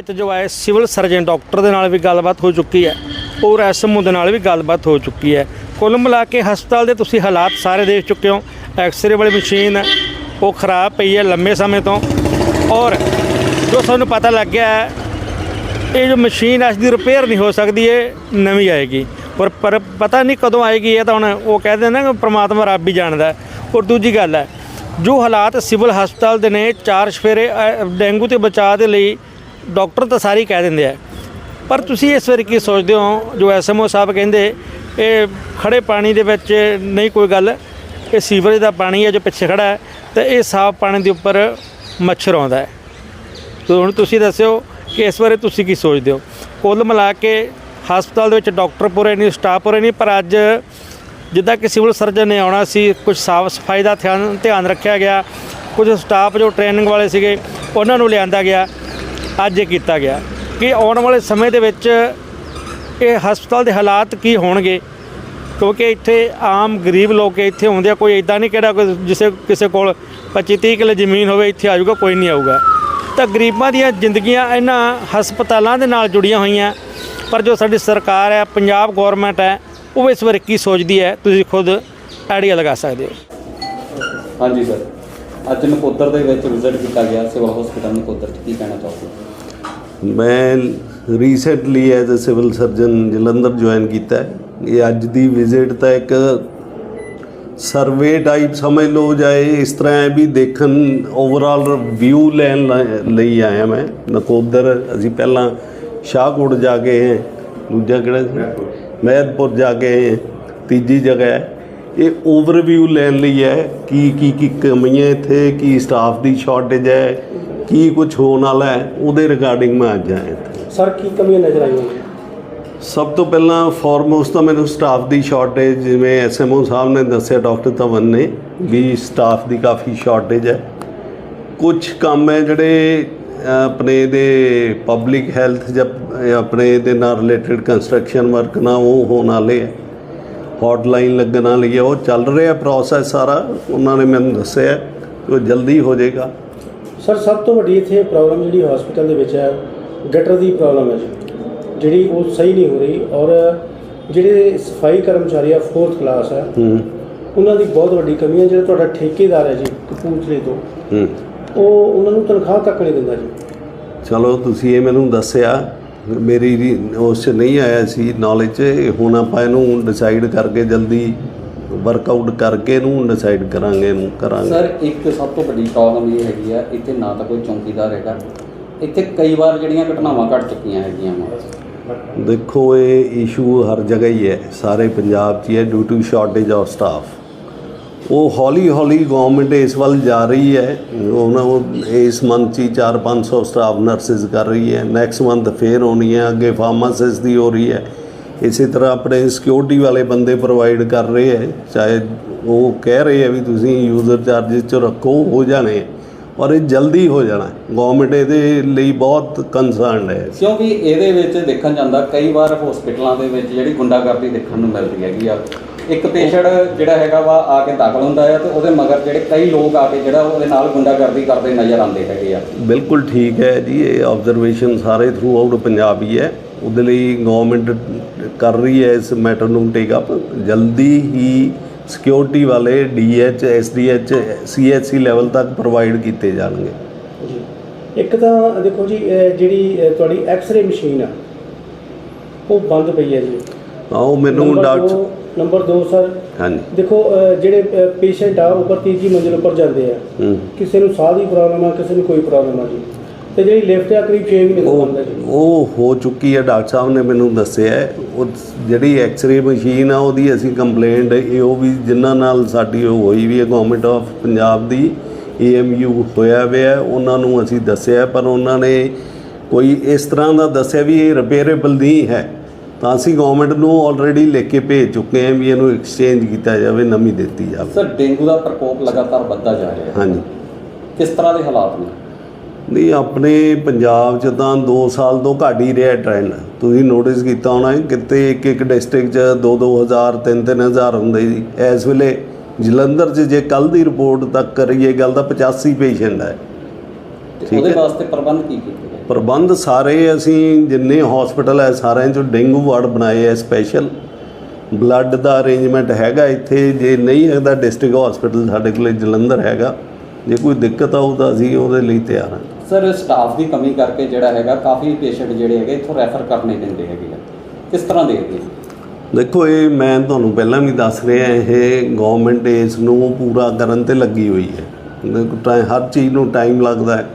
ਵਿੱਚ ਜੋ ਆਏ ਸਿਵਲ ਸਰਜਨ ਡਾਕਟਰ ਦੇ ਨਾਲ ਵੀ ਗੱਲਬਾਤ ਹੋ ਚੁੱਕੀ ਹੈ ਔਰ ਐਸਐਮਓ ਦੇ ਨਾਲ ਵੀ ਗੱਲਬਾਤ ਹੋ ਚੁੱਕੀ ਹੈ। ਕੁੱਲ ਮਿਲਾ ਕੇ ਹਸਪਤਾਲ ਦੇ ਤੁਸੀਂ ਹਾਲਾਤ ਸਾਰੇ ਦੇਖ ਚੁੱਕੇ ਹੋ। ਐਕਸ-ਰੇ ਵਾਲੀ ਮਸ਼ੀਨ ਹੈ, ਉਹ ਖਰਾਬ ਪਈ ਹੈ ਲੰਮੇ ਸਮੇਂ ਤੋਂ। ਔਰ ਜੋ ਸਾਨੂੰ ਪਤਾ ਲੱਗ ਗਿਆ ਹੈ ਇਹ ਜੋ ਮਸ਼ੀਨ ਇਸ ਦੀ ਰਿਪੇਅਰ ਨਹੀਂ ਹੋ ਸਕਦੀ ਇਹ ਨਵੀਂ ਆਏਗੀ। ਪਰ ਪਰ ਪਤਾ ਨਹੀਂ ਕਦੋਂ ਆਏਗੀ ਇਹ ਤਾਂ ਹੁਣ ਉਹ ਕਹਿੰਦੇ ਨੇ ਕਿ ਪ੍ਰਮਾਤਮਾ ਰੱਬ ਹੀ ਜਾਣਦਾ ਔਰ ਦੂਜੀ ਗੱਲ ਹੈ ਜੋ ਹਾਲਾਤ ਸਿਵਲ ਹਸਪਤਾਲ ਦੇ ਨੇ ਚਾਰ ਸਫੇਰੇ ਡੇਂਗੂ ਤੇ ਬਚਾਅ ਦੇ ਲਈ ਡਾਕਟਰ ਤਾਂ ਸਾਰੇ ਹੀ ਕਹਿ ਦਿੰਦੇ ਆ। ਪਰ ਤੁਸੀਂ ਇਸ ਵਾਰੀ ਕੀ ਸੋਚਦੇ ਹੋ? ਜੋ ਐਸਐਮਓ ਸਾਹਿਬ ਕਹਿੰਦੇ, ਇਹ ਖੜੇ ਪਾਣੀ ਦੇ ਵਿੱਚ ਨਹੀਂ ਕੋਈ ਗੱਲ, ਇਹ ਸੀਵਰੇਜ ਦਾ ਪਾਣੀ ਹੈ ਜੋ ਪਿੱਛੇ ਖੜਾ ਹੈ, ਤੇ ਇਹ ਸਾਫ਼ ਪਾਣੀ ਦੇ ਉੱਪਰ ਮੱਛਰ ਆਉਂਦਾ ਹੈ। ਤੇ ਹੁਣ ਤੁਸੀਂ ਦੱਸਿਓ ਕਿ ਇਸ ਬਾਰੇ ਤੁਸੀਂ ਕੀ ਸੋਚਦੇ ਹੋ? ਕੁੱਲ ਮਿਲਾ ਕੇ ਹਸਪਤਾਲ ਦੇ ਵਿੱਚ ਡਾਕਟਰ ਪੂਰੇ ਨਹੀਂ, ਸਟਾਫ ਪੂਰੇ ਨਹੀਂ, ਪਰ ਅੱਜ ਜਿੱਦਾਂ ਕਿ ਸਿਵਲ ਸਰਜਨ ਨੇ ਆਉਣਾ ਸੀ, ਕੁਝ ਸਾਫ਼ ਸਫ਼ਾਈ ਦਾ ਧਿਆਨ ਧਿਆਨ ਰੱਖਿਆ ਗਿਆ, ਕੁਝ ਸਟਾਫ ਜੋ ਟ੍ਰੇਨਿੰਗ ਵਾਲੇ ਸੀਗੇ, ਉਹਨਾਂ ਨੂੰ ਲਿਆਂਦਾ ਗਿਆ। ਅੱਜ ਇਹ ਕੀਤਾ ਗਿਆ ਕਿ ਆਉਣ ਵਾਲੇ ਸਮੇਂ ਦੇ ਵਿੱਚ ਇਹ ਹਸਪਤਾਲ ਦੇ ਹਾਲਾਤ ਕੀ ਹੋਣਗੇ? ਕਿਉਂਕਿ ਇੱਥੇ ਆਮ ਗਰੀਬ ਲੋਕ ਇੱਥੇ ਆਉਂਦੇ ਆ, ਕੋਈ ਇਦਾਂ ਨਹੀਂ ਕਿਹੜਾ ਕੋਈ ਜਿਸੇ ਕਿਸੇ ਕੋਲ 25 30 ਕਿੱਲੇ ਜ਼ਮੀਨ ਹੋਵੇ, ਇੱਥੇ ਆਜੂਗਾ, ਕੋਈ ਨਹੀਂ ਆਊਗਾ। ਤਾਂ ਗਰੀਬਾਂ ਦੀਆਂ ਜ਼ਿੰਦਗੀਆਂ ਇਹਨਾਂ ਹਸਪਤਾਲਾਂ ਦੇ ਨਾਲ ਜੁੜੀਆਂ ਹੋਈਆਂ। ਪਰ ਜੋ ਸਾਡੀ ਸਰਕਾਰ ਹੈ, ਪੰਜਾਬ ਗਵਰਨਮੈਂਟ ਹੈ, ਉਹ ਇਸ ਬਾਰੇ ਕੀ ਸੋਚਦੀ ਹੈ, ਤੁਸੀਂ ਖੁਦ ਆਈਡੀਆ ਲਗਾ ਸਕਦੇ ਹੋ। ਹਾਂਜੀ, ਸਰ। ਅੱਜ ਨਕੋਦਰ ਦੇ ਵਿੱਚ ਵਿਜ਼ਿਟ ਕੀਤਾ ਗਿਆ, ਸਿਵਲ ਹਸਪੀਟਲ ਨਕੋਦਰ ਚ, ਕੀ ਕਹਿਣਾ ਚਾਹੋਗੇ? ਮੈਂ recently as a civil surgeon Jalandhar join ਕੀਤਾ ਹੈ। ਇਹ ਅੱਜ ਦੀ ਵਿਜ਼ਿਟ ਤਾਂ ਇੱਕ ਸਰਵੇ ਟਾਈਪ ਸਮਝ ਲਓ ਜਾਏ, ਇਸ ਤਰ੍ਹਾਂ ਹੈ ਵੀ ਦੇਖਣ ਓਵਰਆਲ ਵਿਊ ਲੈਣ ਲ- ਲਈ ਆਇਆ ਮੈਂ। ਨਕੋਦਰ ਅਸੀਂ ਪਹਿਲਾਂ ਸ਼ਾਹਕੋਟ ਜਾ ਕੇ ਹੈ। ਦੂਜਾ ਕਿਹੜਾ ਸੀ? ਮਹਿਦਪੁਰ ਜਾ ਕੇ ਆਏ ਤੀਜੀ ਜਗ੍ਹਾ ਹੈ। ਇਹ ਓਵਰਵਿਊ ਲੈਣ ਲਈ ਹੈ। ਕੀ ਕੀ ਕੀ ਕਮੀਆਂ ਇੱਥੇ, ਕੀ ਸਟਾਫ ਦੀ ਸ਼ਾਰਟੇਜ ਹੈ ਕੀ ਕੁਝ ਹੋਣ ਵਾਲਾ ਹੈ ਉਹਦੇ ਰਿਗਾਰਡਿੰਗ ਮੈਂ ਅੱਜ ਆਇਆ। ਸਰ ਕੀ ਕਮੀਆਂ ਨਜ਼ਰ ਆਈਆਂ? ਸਭ ਤੋਂ ਪਹਿਲਾਂ ਫੋਰਮੋਸਟ ਤਾਂ ਮੈਨੂੰ ਸਟਾਫ ਦੀ ਸ਼ਾਰਟੇਜ ਜਿਵੇਂ ਐਸਐਮਓ ਸਾਹਿਬ ਨੇ ਦੱਸਿਆ ਡਾਕਟਰ ਧਵਨ ਨੇ ਵੀ ਸਟਾਫ ਦੀ ਕਾਫੀ ਸ਼ਾਰਟੇਜ ਹੈ। ਕੁਝ ਕੰਮ ਹੈ ਜਿਹੜੇ ਆਪਣੇ ਦੇ ਪਬਲਿਕ ਹੈਲਥ ਜਾਂ ਆਪਣੇ ਦੇ ਨਾਲ ਰਿਲੇਟਡ ਕੰਸਟਰਕਸ਼ਨ ਵਰਕ ਨਾਲ ਉਹ ਹੋਣ ਵਾਲੇ ਹੈ। ਹੌਟਲਾਈਨ ਲੱਗਣ ਵਾਲੀ ਹੈ ਉਹ ਚੱਲ ਰਿਹਾ ਪ੍ਰੋਸੈਸ ਸਾਰਾ ਉਹਨਾਂ ਨੇ ਮੈਨੂੰ ਦੱਸਿਆ ਕਿ ਉਹ ਜਲਦੀ ਹੋ ਜਾਏਗਾ। ਸਰ ਸਭ ਤੋਂ ਵੱਡੀ ਇੱਥੇ ਪ੍ਰੋਬਲਮ ਜਿਹੜੀ ਹਸਪੀਟਲ ਦੇ ਵਿੱਚ ਹੈ ਗਟਰ ਦੀ ਪ੍ਰੋਬਲਮ ਹੈ ਜੀ। ਜਿਹੜੀ ਉਹ ਸਹੀ ਨਹੀਂ ਹੋ ਰਹੀ ਔਰ ਜਿਹੜੇ ਸਫ਼ਾਈ ਕਰਮਚਾਰੀ ਆ 4th ਕਲਾਸ ਹੈ ਉਹਨਾਂ ਦੀ ਬਹੁਤ ਵੱਡੀ ਕਮੀ ਹੈ। ਜਿਹੜਾ ਤੁਹਾਡਾ ਠੇਕੇਦਾਰ ਹੈ ਜੀ ਕਪੂਰਥਲੇ ਤੋਂ ਉਹ ਉਹਨਾਂ ਨੂੰ ਤਨਖਾਹ ਤੱਕ ਨਹੀਂ ਦਿੰਦਾ ਜੀ। ਚਲੋ ਤੁਸੀਂ ਇਹ ਮੈਨੂੰ ਦੱਸਿਆ ਮੇਰੀ ਉਸ 'ਚ ਨਹੀਂ ਆਇਆ ਸੀ ਨੌਲੇਜ ਹੁਣ ਆਪਾਂ ਇਹਨੂੰ ਡਿਸਾਈਡ ਕਰਕੇ ਜਲਦੀ ਵਰਕਆਊਟ ਕਰਕੇ ਇਹਨੂੰ ਡਿਸਾਈਡ ਕਰਾਂਗੇ ਇਹਨੂੰ ਕਰਾਂਗੇ। ਸਰ ਇੱਕ ਸਭ ਤੋਂ ਵੱਡੀ ਪ੍ਰੋਬਲਮ ਇਹ ਹੈਗੀ ਆ ਇੱਥੇ ਨਾ ਤਾਂ ਕੋਈ ਚੌਕੀਦਾਰ ਹੈਗਾ। ਇੱਥੇ ਕਈ ਵਾਰ ਜਿਹੜੀਆਂ ਘਟਨਾਵਾਂ ਘਟ ਚੁੱਕੀਆਂ ਹੈਗੀਆਂ ਦੇਖੋ ਇਹ ਇਸ਼ੂ ਹਰ ਜਗ੍ਹਾ ਹੀ ਹੈ। ਸਾਰੇ ਪੰਜਾਬ 'ਚ ਹੀ ਹੈ due to shortage of staff ਉਹ ਹੌਲੀ ਹੌਲੀ ਗਵਰਨਮੈਂਟ ਇਸ ਵੱਲ ਜਾ ਰਹੀ ਹੈ। ਉਹਨਾਂ ਉਹ ਇਸ ਮੰਥ 'ਚ ਹੀ 4-500 ਸਟਾਫ ਨਰਸਿਸ ਕਰ ਰਹੀ ਹੈ। ਨੈਕਸਟ ਮੰਥ ਫੇਰ ਹੋਣੀ ਹੈ ਅੱਗੇ ਫਾਰਮਾਸਿਸਟ ਦੀ ਹੋ ਰਹੀ ਹੈ। ਇਸੇ ਤਰ੍ਹਾਂ ਆਪਣੇ ਸਿਕਿਉਰਿਟੀ ਵਾਲੇ ਬੰਦੇ ਪ੍ਰੋਵਾਈਡ ਕਰ ਰਹੇ ਹੈ ਚਾਹੇ ਉਹ ਕਹਿ ਰਹੇ ਹੈ ਵੀ ਤੁਸੀਂ ਯੂਜ਼ਰ ਚਾਰजेस ਚ ਰੱਖੋ ਹੋ ਜਾਣੇ। ਔਰ ਇਹ ਜਲਦੀ ਹੋ ਜਾਣਾ ਗਵਰਨਮੈਂਟ ਇਹਦੇ ਲਈ ਬਹੁਤ ਕੰਸਰਨਡ ਹੈ। ਕਿਉਂਕਿ ਇਹਦੇ ਵਿੱਚ ਦੇਖਣ ਜਾਂਦਾ ਕਈ ਵਾਰ ਹਸਪੀਟਲਾਂ ਦੇ ਵਿੱਚ ਜਿਹੜੀ ਗੁੰਡਾਗਰਦੀ ਦੇਖਣ ਨੂੰ ਮਿਲਦੀ ਹੈਗੀ ਆ। ਇੱਕ ਪੇਸ਼ੈਂਟ ਜਿਹੜਾ ਹੈਗਾ ਵਾ ਆ ਕੇ ਦਾਖਲ ਹੁੰਦਾ ਹੈ ਤੇ ਉਹਦੇ ਮਗਰ ਜਿਹੜੇ ਕਈ ਲੋਕ ਆ ਕੇ ਜਿਹੜਾ ਉਹਦੇ ਨਾਲ ਗੁੰਡਾਗਰਦੀ ਕਰਦੇ ਨਜ਼ਰ ਆਉਂਦੇ ਹੈਗੇ ਆ। ਬਿਲਕੁਲ ਠੀਕ ਹੈ ਜੀ ਇਹ ਆਬਜ਼ਰਵੇਸ਼ਨ ਸਾਰੇ ਥਰੂ ਆਊਟ ਪੰਜਾਬ ਹੀ ਹੈ। ਉਹਦੇ ਲਈ ਗਵਰਨਮੈਂਟ ਕਰ ਰਹੀ ਹੈ ਇਸ ਮੈਟਰ ਨੂੰ ਟੇਕ ਅਪ ਜਲਦੀ ਹੀ ਸਿਕਿਉਰਿਟੀ ਵਾਲੇ ਡੀਐਚ ਐਸਡੀਐਚ ਸੀਐਚਸੀ ਲੈਵਲ ਤੱਕ ਪ੍ਰੋਵਾਈਡ ਕੀਤੇ ਜਾਣਗੇ। ਇੱਕ ਤਾਂ ਦੇਖੋ ਜੀ ਜਿਹੜੀ ਤੁਹਾਡੀ ਐਕਸ-ਰੇ ਮਸ਼ੀਨ ਆ ਉਹ ਬੰਦ ਪਈ ਹੈ ਜੀ। ਆਓ ਮੈਨੂੰ ਡਾਕਟਰ ਨੰਬਰ 2 ਸਰ ਹਾਂਜੀ। ਦੇਖੋ ਜਿਹੜੇ ਪੇਸ਼ੈਂਟ ਆ ਉੱਪਰ ਤੀਜੀ ਮੰਜ਼ਿਲ ਉੱਪਰ ਜਾਂਦੇ ਆ। ਕਿਸੇ ਨੂੰ ਸਾਹ ਦੀ ਪ੍ਰੋਬਲਮ ਆ ਕਿਸੇ ਨੂੰ ਕੋਈ ਪ੍ਰੋਬਲਮ ਆ ਜੀ। ਤੇ ਜਿਹੜੀ ਲਿਫਟ ਆ ਕਰੀਬ 6 ਮਹੀਨੇ ਤੋਂ ਬੰਦ ਹੈ ਜੀ। ਉਹ ਹੋ ਚੁੱਕੀ ਹੈ ਡਾਕਟਰ ਸਾਹਿਬ ਨੇ ਮੈਨੂੰ ਦੱਸਿਆ। ਹੈ। ਉਹ ਜਿਹੜੀ ਐਕਸ-ਰੇ ਮਸ਼ੀਨ ਆ ਉਹਦੀ ਅਸੀਂ ਕੰਪਲੇਂਟ ਇਹ ਉਹ ਵੀ ਜਿਨ੍ਹਾਂ ਨਾਲ ਸਾਡੀ ਉਹ ਹੋਈ ਵੀ ਹੈ ਗਵਰਨਮੈਂਟ ਆਫ ਪੰਜਾਬ ਦੀ ਏਐਮਯੂ ਹੋਇਆ ਹੋਇਆ ਹੈ, ਉਹਨਾਂ ਨੂੰ ਅਸੀਂ ਦੱਸਿਆ ਪਰ ਉਹਨਾਂ ਨੇ ਕੋਈ ਇਸ ਤਰ੍ਹਾਂ ਦਾ ਦੱਸਿਆ ਵੀ ਇਹ ਰਿਪੇਅਰੇਬਲ ਨਹੀਂ ਹੈ। ਤਾਂ ਅਸੀਂ ਗਵਰਨਮੈਂਟ ਨੂੰ ਆਲਰੇਡੀ ਲਿਖ ਕੇ ਭੇਜ ਚੁੱਕੇ ਹਾਂ ਵੀ ਇਹਨੂੰ ਐਕਸਚੇਂਜ ਕੀਤਾ ਜਾਵੇ ਨਵੀਂ ਦਿੱਤੀ ਜਾਵੇ। ਸਰ ਡੇਂਗੂ ਦਾ ਪ੍ਰਕੋਪ ਲਗਾਤਾਰ ਵੱਧਦਾ ਜਾ ਰਿਹਾ ਹੈ। ਹਾਂਜੀ। ਕਿਸ ਤਰ੍ਹਾਂ ਦੇ ਹਾਲਾਤ ਨੇ? ਨਹੀਂ ਆਪਣੇ ਪੰਜਾਬ 'ਚ ਤਾਂ 2 ਸਾਲ ਤੋਂ ਘੱਟ ਹੀ ਰਿਹਾ ਟ੍ਰੈਂਡ ਤੁਸੀਂ ਨੋਟਿਸ ਕੀਤਾ ਹੋਣਾ ਕਿਤੇ ਇੱਕ ਇੱਕ ਡਿਸਟ੍ਰਿਕਟ 'ਚ 2-2000 3-3000 ਹੁੰਦੇ ਸੀ ਇਸ ਵੇਲੇ ਜਲੰਧਰ 'ਚ ਜੇ ਕੱਲ ਦੀ ਰਿਪੋਰਟ ਤੱਕ ਕਰੀਏ ਗੱਲ ਤਾਂ 85 ਪੇਸ਼ੈਂਟ ਹੈ। ਉਹਦੇ ਹੈ। ਵਾਸਤੇ ਪ੍ਰਬੰਧ ਕੀ ਕੀਤੇ ਪ੍ਰਬੰਧ ਸਾਰੇ ਅਸੀਂ ਜਿੰਨੇ ਹਸਪੀਟਲ ਹੈ ਸਾਰਿਆਂ 'ਚੋਂ ਡੇਂਗੂ ਵਾਰਡ ਬਣਾਏ ਹੈ ਸਪੈਸ਼ਲ ਬਲੱਡ ਦਾ ਅਰੇਂਜਮੈਂਟ ਹੈਗਾ ਇੱਥੇ ਜੇ ਨਹੀਂ ਹੈਗਾ ਡਿਸਟ੍ਰਿਕਟ ਹਸਪੀਟਲ ਸਾਡੇ ਕੋਲੇ ਜਲੰਧਰ ਹੈਗਾ। ਜੇ ਕੋਈ ਦਿੱਕਤ ਆਊ ਤਾਂ ਅਸੀਂ ਉਹਦੇ ਲਈ ਤਿਆਰ ਹਾਂ। ਸਰ ਸਟਾਫ ਦੀ ਕਮੀ ਕਰਕੇ ਜਿਹੜਾ ਹੈਗਾ ਕਾਫੀ ਪੇਸ਼ੈਂਟ ਜਿਹੜੇ ਹੈਗੇ ਇੱਥੋਂ ਰੈਫਰ ਕਰਨੇ ਪੈਂਦੇ ਹੈਗੇ ਆ। ਕਿਸ ਤਰ੍ਹਾਂ ਦੇਖਦੇ ਹੋ? ਦੇਖੋ ਇਹ ਮੈਂ ਤੁਹਾਨੂੰ ਪਹਿਲਾਂ ਵੀ ਦੱਸ ਰਿਹਾ ਇਹ ਗਵਰਨਮੈਂਟ ਇਸ ਨੂੰ ਪੂਰਾ ਕਰਨ ਤੇ ਲੱਗੀ ਹੋਈ ਹੈ। ਹਰ ਚੀਜ਼ ਨੂੰ ਟਾਈਮ ਲੱਗਦਾ ਹੈ।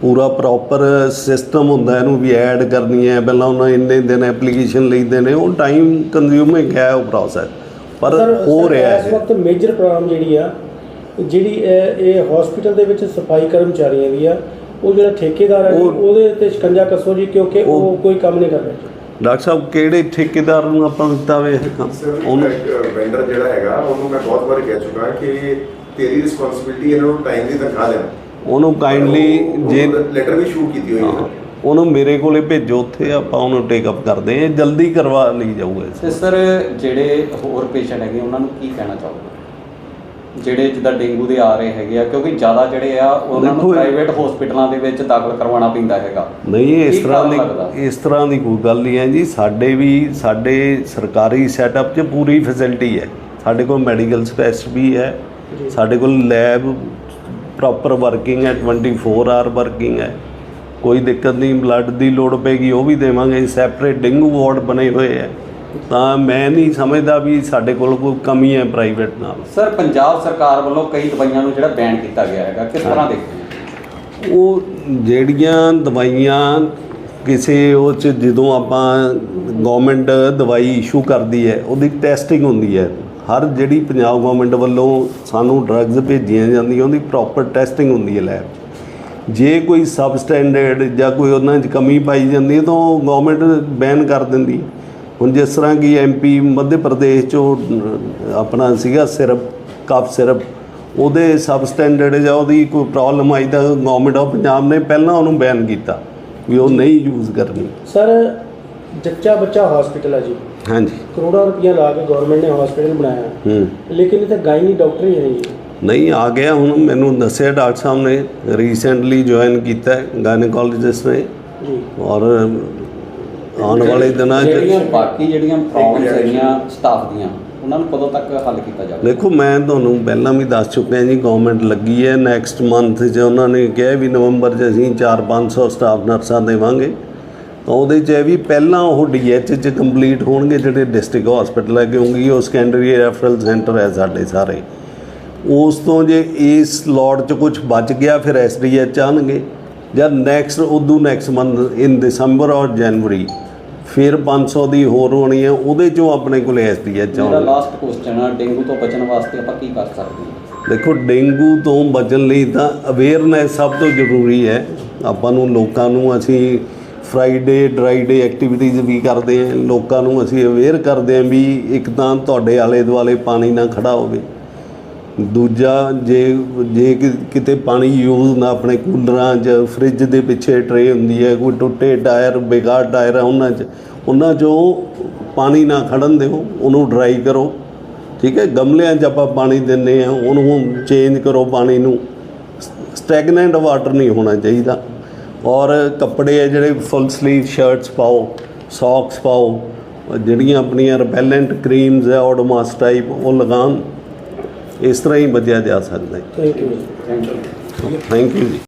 ਪੂਰਾ ਪ੍ਰੋਪਰ ਸਿਸਟਮ ਹੁੰਦਾ ਇਹਨੂੰ ਵੀ ਐਡ ਕਰਨੀ ਹੈ। ਪਹਿਲਾਂ ਉਹਨਾਂ ਇੰਨੇ ਦਿਨ ਐਪਲੀਕੇਸ਼ਨ ਲਈਦੇ ਨੇ ਉਹ ਟਾਈਮ ਕੰਜ਼ਿਊਮਿੰਗ ਹੈ ਉਹ ਪ੍ਰੋਸੈਸ ਪਰ ਹੋ ਰਿਹਾ ਇਸ ਹੈ। ਵਕਤ ਮੇਜਰ ਪ੍ਰੋਬਲਮ ਜਿਹੜੀ ਆ ਜਿਹੜੀ ਇਹ ਇਹ ਹਸਪੀਟਲ ਦੇ ਵਿੱਚ ਸਫ਼ਾਈ ਕਰਮਚਾਰੀਆਂ ਦੀ ਆ ਉਹ ਜਿਹੜਾ ਠੇਕੇਦਾਰ ਹੈ ਉਹ- ਉਹਦੇ ਤੇ ਸ਼ਿਕੰਜਾ ਕੱਸੋ ਜੀ ਕਿਉਂਕਿ ਉਹ ਉਹ- ਕੋਈ ਕੰਮ ਨਹੀਂ ਕਰ ਰਿਹਾ ਡਾਕਟਰ ਸਾਹਿਬ ਕਿਹੜੇ ਠੇਕੇਦਾਰ ਨੂੰ ਆਪਾਂ ਦਿੱਤਾ ਵੇ? ਇਹ ਕੰਮ ਉਹਨੂੰ ਇੱਕ ਵੈਂਡਰ ਜਿਹੜਾ ਹੈਗਾ ਉਹਨੂੰ ਮੈਂ ਬਹੁਤ ਵਾਰ ਕਹਿ ਚੁੱਕਾ ਕਿ ਤੇਰੀ ਰਿਸਪੌਂਸਿਬਿਲਟੀ ਇਹਨਾਂ ਨੂੰ ਟਾਈਮ ਦੀ ਤਨਖਾਹ ਦੇਣਾ ਉਹਨੂੰ ਕਾਈਂਡਲੀ ਜੇ ਲੈਟਰ ਵੀ ਸ਼ੂਟ ਕੀਤੀ ਹੋਈ ਹੈ। ਉਹਨੂੰ ਮੇਰੇ ਕੋਲੇ ਭੇਜੋ ਉੱਥੇ ਆਪਾਂ ਉਹਨੂੰ ਟੇਕ ਅਪ ਕਰਦੇ ਹਾਂ ਇਹ ਜਲਦੀ ਕਰਵਾ ਲਈ ਜਾਊਗਾ ਇਸ ਤੇ ਸਰ ਜਿਹੜੇ ਹੋਰ ਪੇਸ਼ੈਂਟ ਹੈਗੇ ਉਹਨਾਂ ਨੂੰ ਕੀ ਕਹਿਣਾ ਚਾਹੋਗੇ? ਜਿਹੜੇ ਜਿੱਦਾਂ ਡੇਂਗੂ ਦੇ ਆ ਰਹੇ ਹੈਗੇ ਆ ਕਿਉਂਕਿ ਜ਼ਿਆਦਾ ਜਿਹੜੇ ਆ ਉਹਨਾਂ ਦੇਖੋ ਨੂੰ ਇਹ- ਪ੍ਰਾਈਵੇਟ ਹਸਪੀਟਲਾਂ ਦੇ ਵਿੱਚ ਦਾਖਲ ਕਰਵਾਉਣਾ ਪੈਂਦਾ ਹੈਗਾ। ਨਹੀਂ ਇਸ ਕੀ ਤਰ੍ਹਾਂ ਕਾਰਨ ਦੀ? ਇਸ ਤਰ੍ਹਾਂ ਦੀ ਕੋਈ ਗੱਲ ਨਹੀਂ ਹੈ ਜੀ। ਸਾਡੇ ਵੀ ਸਾਡੇ ਸਰਕਾਰੀ ਸੈਟਅਪ 'ਚ ਪੂਰੀ ਫੈਸਿਲਿਟੀ ਹੈ। ਸਾਡੇ ਕੋਲ ਮੈਡੀਕਲ ਸਪੈਸ ਵੀ ਹੈ। ਸਾਡੇ ਕੋਲ ਲੈਬ ਪ੍ਰੋਪਰ ਵਰਕਿੰਗ ਹੈ। 24 ਆਰ ਵਰਕਿੰਗ ਹੈ। ਕੋਈ ਦਿੱਕਤ ਨਹੀਂ ਬਲੱਡ ਦੀ ਲੋੜ ਪੈਗੀ ਉਹ ਵੀ ਦੇਵਾਂਗੇ। ਸੈਪਰੇਟ ਡੇਂਗੂ ਵਾਰਡ ਬਣੇ ਹੋਏ ਹੈ। ਤਾਂ ਮੈਂ ਨਹੀਂ ਸਮਝਦਾ ਵੀ ਸਾਡੇ ਕੋਲ ਕੋਈ ਕਮੀ ਹੈ ਪ੍ਰਾਈਵੇਟ ਨਾਲ। ਸਰ ਪੰਜਾਬ ਸਰਕਾਰ ਵੱਲੋਂ ਕਈ ਦਵਾਈਆਂ ਨੂੰ ਜਿਹੜਾ ਬੈਨ ਕੀਤਾ ਗਿਆ ਹੈਗਾ ਕਿਸ ਤਰ੍ਹਾਂ ਦੇਖਦੇ ਹੋ? ਉਹ ਜਿਹੜੀਆਂ ਦਵਾਈਆਂ ਕਿਸੇ ਉਹ ਚ ਜਦੋਂ ਆਪਾਂ ਗਵਰਨਮੈਂਟ ਦਵਾਈ ਇਸ਼ੂ ਕਰਦੀ ਹੈ ਉਹਦੀ ਟੈਸਟਿੰਗ ਹੁੰਦੀ ਹੈ। ਹਰ ਜਿਹੜੀ ਪੰਜਾਬ ਗਵਰਨਮੈਂਟ ਵੱਲੋਂ ਸਾਨੂੰ ਡਰੱਗਸ ਭੇਜੀਆਂ ਜਾਂਦੀਆਂ ਉਹਦੀ ਪ੍ਰੋਪਰ ਟੈਸਟਿੰਗ ਹੁੰਦੀ ਹੈ ਲੈਬ ਜੇ ਕੋਈ ਸਬਸਟੈਂਡਰਡ ਜਾਂ ਕੋਈ ਉਹਨਾਂ 'ਚ ਕਮੀ ਪਾਈ ਜਾਂਦੀ ਹੈ ਤਾਂ ਉਹ ਗਵਰਨਮੈਂਟ ਬੈਨ ਕਰ ਦਿੰਦੀ। ਹੈ ਹੁਣ ਜਿਸ ਤਰ੍ਹਾਂ ਕਿ ਐਮਪੀ ਮੱਧ ਪ੍ਰਦੇਸ਼ 'ਚ ਆਪਣਾ ਸੀਗਾ ਸਿਰਪ ਕਫ ਸਿਰਪ ਉਹਦੇ ਸਬਸਟੈਂਡਰਡ ਜਾਂ ਉਹਦੀ ਕੋਈ ਪ੍ਰੋਬਲਮ ਆਈ ਤਾਂ ਗਵਰਨਮੈਂਟ ਆਫ ਪੰਜਾਬ ਨੇ ਪਹਿਲਾਂ ਉਹਨੂੰ ਬੈਨ ਕੀਤਾ ਵੀ ਉਹ ਨਹੀਂ ਯੂਜ਼ ਕਰਨੀ। ਸਰ ਜੱਚਾ ਬੱਚਾ ਹਸਪੀਟਲ ਹੈ ਜੀ। ਹਾਂਜੀ। ਕਰੋੜਾਂ ਰੁਪਈਆ ਲਾ ਕੇ ਗਵਰਨਮੈਂਟ ਨੇ ਹਸਪੀਟਲ ਬਣਾਇਆ। ਹੂੰ। ਲੇਕਿਨ ਇੱਥੇ ਗਾਇਨੀ ਡਾਕਟਰ ਹੀ ਨਹੀਂ। ਨਹੀਂ ਆ ਗਿਆ ਹੁਣ ਮੈਨੂੰ ਦੱਸਿਆ ਡਾਕਟਰ ਸਾਹਿਬ ਨੇ ਰੀਸੈਂਟਲੀ ਜੁਆਇਨ ਕੀਤਾ ਹੈ ਗਾਇਨੋਕੋਲੋਜਿਸਟ ਨੇ। ਜੀ। ਔਰ ਆਉਣ ਵਾਲੇ ਦਿਨਾਂ 'ਚ ਜਿਹੜੀਆਂ ਬਾਕੀ ਜਿਹੜੀਆਂ ਪ੍ਰੋਬਲਮਸ ਹੈਗੀਆਂ ਸਟਾਫ ਦੀਆਂ ਉਹਨਾਂ ਨੂੰ ਕਦੋਂ ਤੱਕ ਹੱਲ ਕੀਤਾ ਜਾਵੇ? ਦੇਖੋ ਮੈਂ ਤੁਹਾਨੂੰ ਪਹਿਲਾਂ ਵੀ ਦੱਸ ਚੁੱਕਿਆ ਜੀ ਗਵਰਨਮੈਂਟ ਲੱਗੀ ਹੈ ਨੈਕਸਟ ਮੰਥ 'ਚ ਉਹਨਾਂ ਨੇ ਕਿਹਾ ਵੀ ਨਵੰਬਰ 'ਚ ਅਸੀਂ 4-500 ਸਟਾਫ ਨਰਸਾਂ ਦੇਵਾਂਗੇ। ਤਾਂ ਉਹਦੇ 'ਚ ਇਹ ਵੀ ਪਹਿਲਾਂ ਉਹ ਡੀਐਚ 'ਚ ਕੰਪਲੀਟ ਹੋਣਗੇ ਜਿਹੜੇ ਡਿਸਟ੍ਰਿਕਟ ਹਸਪੀਟਲ ਹੈ ਕਿਉਂਕਿ ਉਹ ਸੈਕੰਡਰੀ ਰੈਫਰਲ ਸੈਂਟਰ ਹੈ ਸਾਡੇ ਸਾਰੇ। ਉਸ ਤੋਂ ਜੇ ਇਸ ਲੋਟ 'ਚ ਕੁਝ ਬਚ ਗਿਆ ਫਿਰ ਐਸਡੀਐਚ ਆਣਗੇ। ਜਾਂ ਨੈਕਸਟ ਉਦੋਂ ਨੈਕਸਟ ਮੰਥ ਇਨ ਦਸੰਬਰ ਔਰ ਜਨਵਰੀ ਫਿਰ 500 ਦੀ ਹੋਰ ਹੋਣੀ ਹੈ ਉਹਦੇ 'ਚੋਂ ਆਪਣੇ ਕੋਲ ਐਸਡੀਐਚ ਮੇਰਾ ਆਉਣਗੇ ਲਾਸਟ ਕੁਐਸਚਨ ਆ ਡੇਂਗੂ ਤੋਂ ਬਚਣ ਵਾਸਤੇ ਆਪਾਂ ਕੀ ਕਰ ਸਕਦੇ ਹਾਂ? ਦੇਖੋ ਡੇਂਗੂ ਤੋਂ ਬਚਣ ਲਈ ਤਾਂ ਅਵੇਅਰਨੈਸ ਸਭ ਤੋਂ ਜ਼ਰੂਰੀ ਹੈ। ਆਪਾਂ ਨੂੰ ਲੋਕਾਂ ਨੂੰ ਅਸੀਂ ਫਰਾਈਡੇ ਡਰਾਈ ਡੇ ਐਕਟੀਵਿਟੀਜ਼ ਵੀ ਕਰਦੇ ਹਾਂ। ਲੋਕਾਂ ਨੂੰ ਅਸੀਂ ਅਵੇਅਰ ਕਰਦੇ ਹਾਂ ਵੀ ਇੱਕ ਤਾਂ ਤੁਹਾਡੇ ਆਲੇ ਦੁਆਲੇ ਪਾਣੀ ਨਾ ਖੜਾ ਹੋਵੇ। ਦੂਜਾ ਜੇ ਜੇ ਕਿ- ਕਿਤੇ ਪਾਣੀ ਯੂਜ਼ ਨਾ ਆਪਣੇ ਕੂਲਰਾਂ 'ਚ ਫ੍ਰਿਜ ਦੇ ਪਿੱਛੇ ਟਰੇ ਹੁੰਦੀ ਹੈ, ਕੋਈ ਟੁੱਟੇ ਟਾਇਰ, ਬੇਕਾਰ ਟਾਇਰ ਆ ਉਹਨਾਂ 'ਚ, ਉਹਨਾਂ 'ਚੋਂ ਪਾਣੀ ਨਾ ਖੜਨ ਦਿਓ, ਉਹਨੂੰ ਡਰਾਈ ਕਰੋ, ਠੀਕ ਹੈ? ਗਮਲਿਆਂ 'ਚ ਆਪਾਂ ਪਾਣੀ ਦਿੰਨੇ ਆ ਉਹਨੂੰ ਚੇਂਜ ਕਰੋ ਪਾਣੀ ਨੂੰ ਸਟੈਗਨੈਂਟ ਵਾਟਰ ਨਹੀਂ ਹੋਣਾ ਚਾਹੀਦਾ। ਔਰ ਕੱਪੜੇ ਆ ਜਿਹੜੇ ਫੁੱਲ ਸਲੀਵ ਸ਼ਰਟਸ ਪਾਓ ਸੌਕਸ ਪਾਓ, ਜਿਹੜੀਆਂ ਆਪਣੀਆਂ ਰਿਪੈਲੈਂਟ ਕਰੀਮਸ ਹੈ ਓਡੋਮਾਸ ਟਾਈਪ ਉਹ ਲਗਾਉਣ। ਇਸ ਤਰ੍ਹਾਂ ਹੀ ਬਚਿਆ ਜਾ ਸਕਦਾ ਹੈ। Thank you thank you thank you ਜੀ।